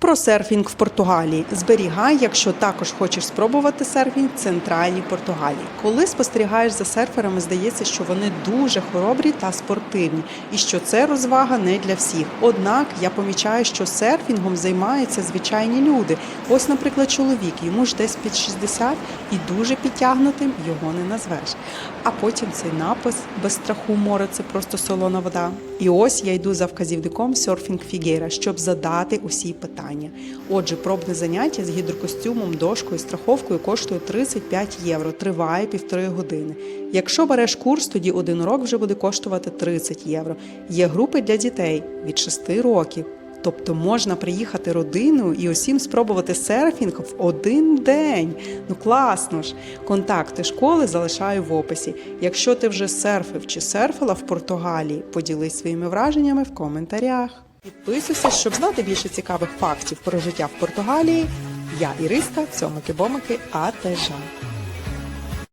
Про серфінг в Португалії зберігай, якщо також хочеш спробувати серфінг в центральній Португалії. Коли спостерігаєш за серферами, здається, що вони дуже хоробрі та спортивні, і що це розвага не для всіх. Однак я помічаю, що серфінгом займаються звичайні люди. Ось, наприклад, чоловік, йому ж десь під 60 і дуже підтягнутим його не назвеш. А потім цей напис без страху море це просто солона вода. І ось я йду за вказівником серфінг Фігера, щоб задати усі питання. Отже, пробне заняття з гідрокостюмом, дошкою, страховкою коштує 35 євро, триває півтори години. Якщо береш курс, тоді один урок вже буде коштувати 30 євро. Є групи для дітей від 6 років. Тобто можна приїхати родиною і усім спробувати серфінг в один день. Ну класно ж! Контакти школи залишаю в описі. Якщо ти вже серфив чи серфила в Португалії, поділись своїми враженнями в коментарях. Підписуйся, щоб знати більше цікавих фактів про життя в Португалії. Я Іриска, цьомики-бомики, АТЖ.